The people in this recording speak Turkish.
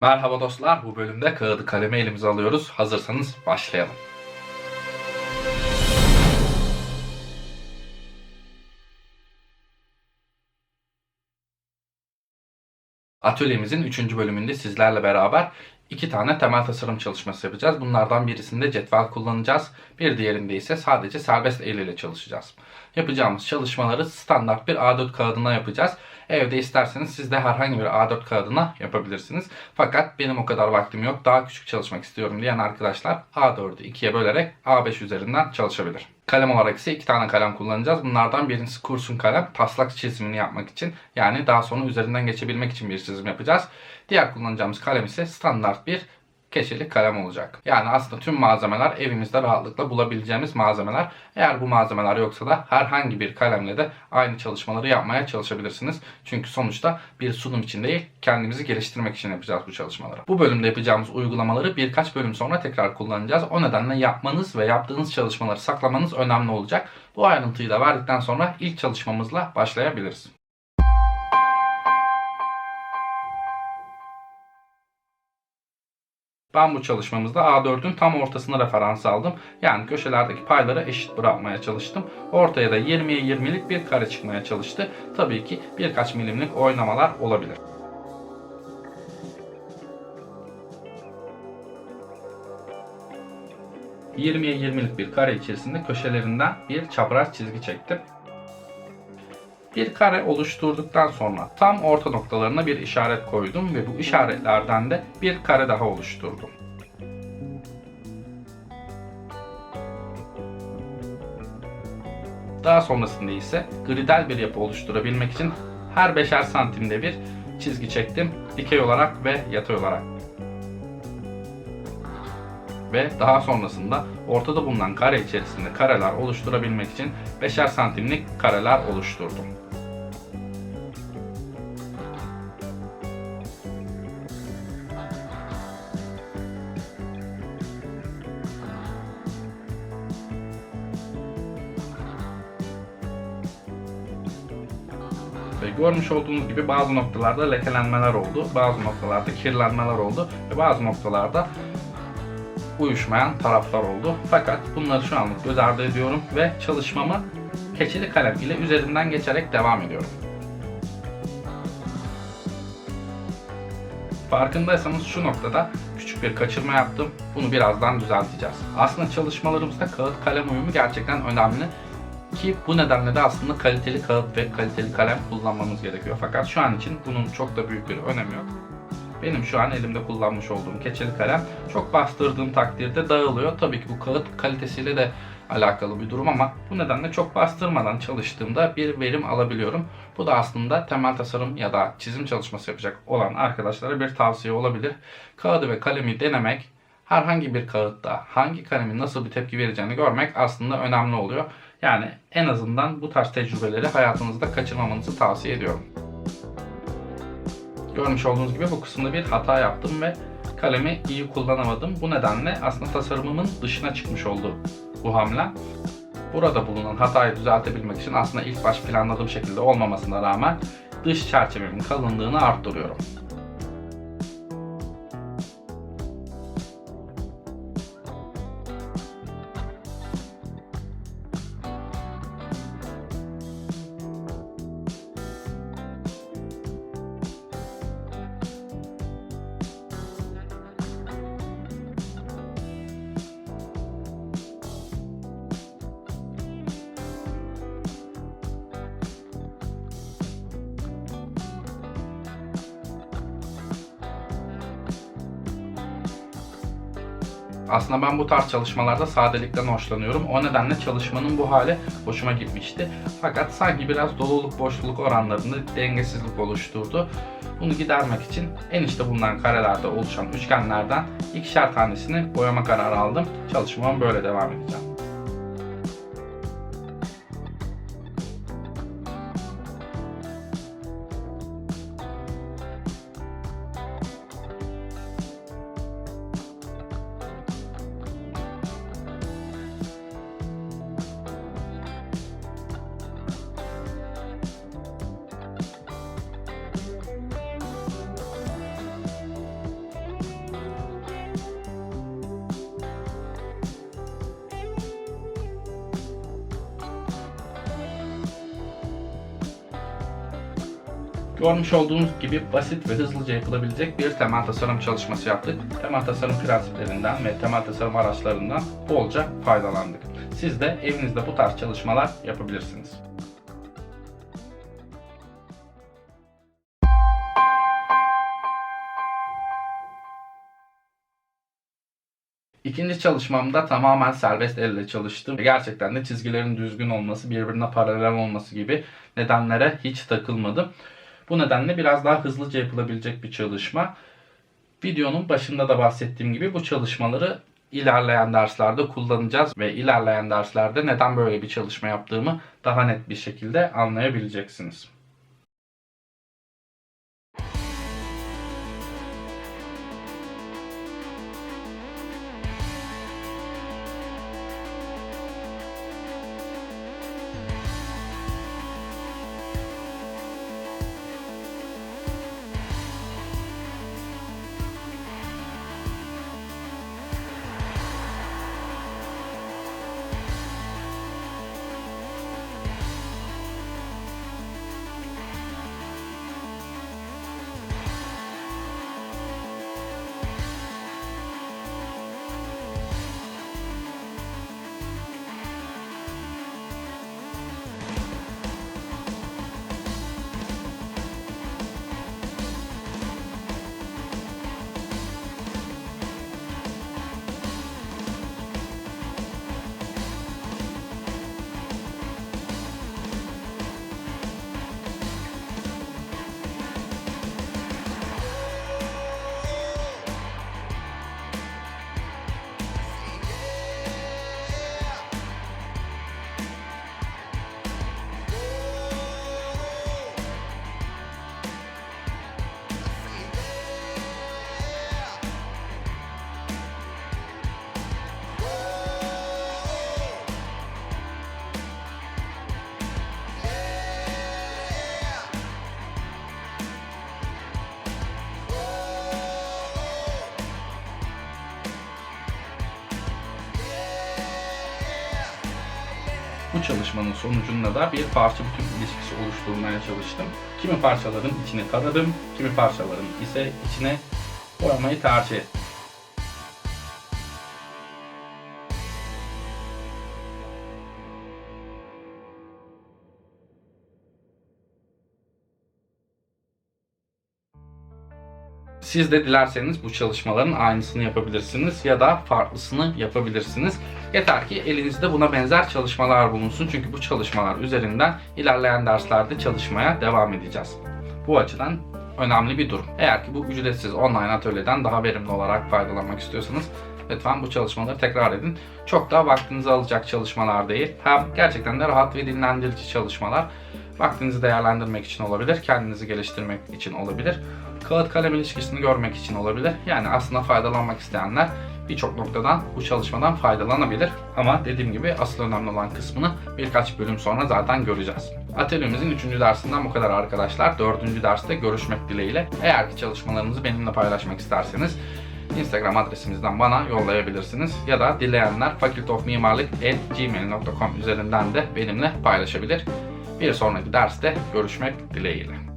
Merhaba dostlar, bu bölümde kağıdı kalemi elimize alıyoruz. Hazırsanız başlayalım. Atölyemizin 3. bölümünde sizlerle beraber iki tane temel tasarım çalışması yapacağız. Bunlardan birisinde cetvel kullanacağız. Bir diğerinde ise sadece serbest el ile çalışacağız. Yapacağımız çalışmaları standart bir A4 kağıdına yapacağız. Evde isterseniz siz de herhangi bir A4 kağıdına yapabilirsiniz. Fakat benim o kadar vaktim yok. Daha küçük çalışmak istiyorum diyen arkadaşlar A4'ü ikiye bölerek A5 üzerinden çalışabilir. Kalem olarak ise iki tane kalem kullanacağız. Bunlardan birincisi kurşun kalem. Taslak çizimini yapmak için yani daha sonra üzerinden geçebilmek için bir çizim yapacağız. Diğer kullanacağımız kalem ise standart bir keçeli kalem olacak. Yani aslında tüm malzemeler evimizde rahatlıkla bulabileceğimiz malzemeler. Eğer bu malzemeler yoksa da herhangi bir kalemle de aynı çalışmaları yapmaya çalışabilirsiniz. Çünkü sonuçta bir sunum için değil, kendimizi geliştirmek için yapacağız bu çalışmaları. Bu bölümde yapacağımız uygulamaları birkaç bölüm sonra tekrar kullanacağız. O nedenle yapmanız ve yaptığınız çalışmaları saklamanız önemli olacak. Bu ayrıntıyı da verdikten sonra ilk çalışmamızla başlayabiliriz. Ben bu çalışmamızda A4'ün tam ortasına referans aldım. Yani köşelerdeki payları eşit bırakmaya çalıştım. Ortaya da 20'ye 20'lik bir kare çıkmaya çalıştı. Tabii ki birkaç milimlik oynamalar olabilir. ...20'ye 20'lik bir kare içerisinde köşelerinden bir çapraz çizgi çektim. Bir kare oluşturduktan sonra tam orta noktalarına bir işaret koydum ve bu işaretlerden de bir kare daha oluşturdum. Daha sonrasında ise gridel bir yapı oluşturabilmek için her beşer santimde bir çizgi çektim. Dikey olarak ve yatay olarak. Ve daha sonrasında ortada bulunan kare içerisinde kareler oluşturabilmek için beşer santimlik kareler oluşturdum. Ve görmüş olduğunuz gibi bazı noktalarda lekelenmeler oldu, bazı noktalarda kirlenmeler oldu ve bazı noktalarda uyuşmayan taraflar oldu. Fakat bunları şu anlık göz ardı ediyorum ve çalışmamı keçeli kalem ile üzerinden geçerek devam ediyorum. Farkındaysanız şu noktada küçük bir kaçırma yaptım. Bunu birazdan düzelteceğiz. Aslında çalışmalarımızda kağıt kalem uyumu gerçekten önemli. Ki bu nedenle de aslında kaliteli kağıt ve kaliteli kalem kullanmamız gerekiyor. Fakat şu an için bunun çok da büyük bir önemi yok. Benim şu an elimde kullanmış olduğum keçeli kalem çok bastırdığım takdirde dağılıyor. Tabii ki bu kağıt kalitesiyle de alakalı bir durum ama bu nedenle çok bastırmadan çalıştığımda bir verim alabiliyorum. Bu da aslında temel tasarım ya da çizim çalışması yapacak olan arkadaşlara bir tavsiye olabilir. Kağıdı ve kalemi denemek, herhangi bir kağıtta hangi kalemin nasıl bir tepki vereceğini görmek aslında önemli oluyor. Yani en azından bu tarz tecrübeleri hayatınızda kaçırmamanızı tavsiye ediyorum. Görmüş olduğunuz gibi bu kısımda bir hata yaptım ve kalemi iyi kullanamadım. Bu nedenle aslında tasarımımın dışına çıkmış oldu bu hamle. Burada bulunan hatayı düzeltebilmek için aslında ilk baş planladığım şekilde olmamasına rağmen dış çerçevemin kalınlığını arttırıyorum. Aslında ben bu tarz çalışmalarda sadelikten hoşlanıyorum. O nedenle çalışmanın bu hali hoşuma gitmişti. Fakat sanki biraz doluluk boşluk oranlarında dengesizlik oluşturdu. Bunu gidermek için en içte bulunan karelerde oluşan üçgenlerden ikişer tanesini boyama kararı aldım. Çalışmam böyle devam edeceğim. Görmüş olduğunuz gibi basit ve hızlıca yapılabilecek bir temel tasarım çalışması yaptık. Temel tasarım prensiplerinden ve temel tasarım araçlarından bolca faydalandık. Siz de evinizde bu tarz çalışmalar yapabilirsiniz. İkinci çalışmamda tamamen serbest elle çalıştım. Gerçekten de çizgilerin düzgün olması, birbirine paralel olması gibi nedenlere hiç takılmadım. Bu nedenle biraz daha hızlıca yapılabilecek bir çalışma. Videonun başında da bahsettiğim gibi bu çalışmaları ilerleyen derslerde kullanacağız ve ilerleyen derslerde neden böyle bir çalışma yaptığımı daha net bir şekilde anlayabileceksiniz. Bu çalışmanın sonucunda da bir parça bütün ilişkisi oluşturmaya çalıştım. Kimi parçaların içini taradım, kimi parçaların ise içine boyamayı tercih ettim. Siz de dilerseniz bu çalışmaların aynısını yapabilirsiniz ya da farklısını yapabilirsiniz. Yeter ki elinizde buna benzer çalışmalar bulunsun. Çünkü bu çalışmalar üzerinden ilerleyen derslerde çalışmaya devam edeceğiz. Bu açıdan önemli bir durum. Eğer ki bu ücretsiz online atölyeden daha verimli olarak faydalanmak istiyorsanız lütfen bu çalışmaları tekrar edin. Çok da vaktinizi alacak çalışmalar değil. Hem gerçekten de rahat ve dinlendirici çalışmalar. Vaktinizi değerlendirmek için olabilir, kendinizi geliştirmek için olabilir, kağıt kalem ilişkisini görmek için olabilir. Yani aslında faydalanmak isteyenler birçok noktadan bu çalışmadan faydalanabilir. Ama dediğim gibi asıl önemli olan kısmını birkaç bölüm sonra zaten göreceğiz. Atölyemizin 3. dersinden bu kadar arkadaşlar. 4. derste görüşmek dileğiyle. Eğer ki çalışmalarınızı benimle paylaşmak isterseniz Instagram adresimizden bana yollayabilirsiniz. Ya da dileyenler facultyofmimarlık.gmail.com üzerinden de benimle paylaşabilir. Bir sonraki derste görüşmek dileğiyle.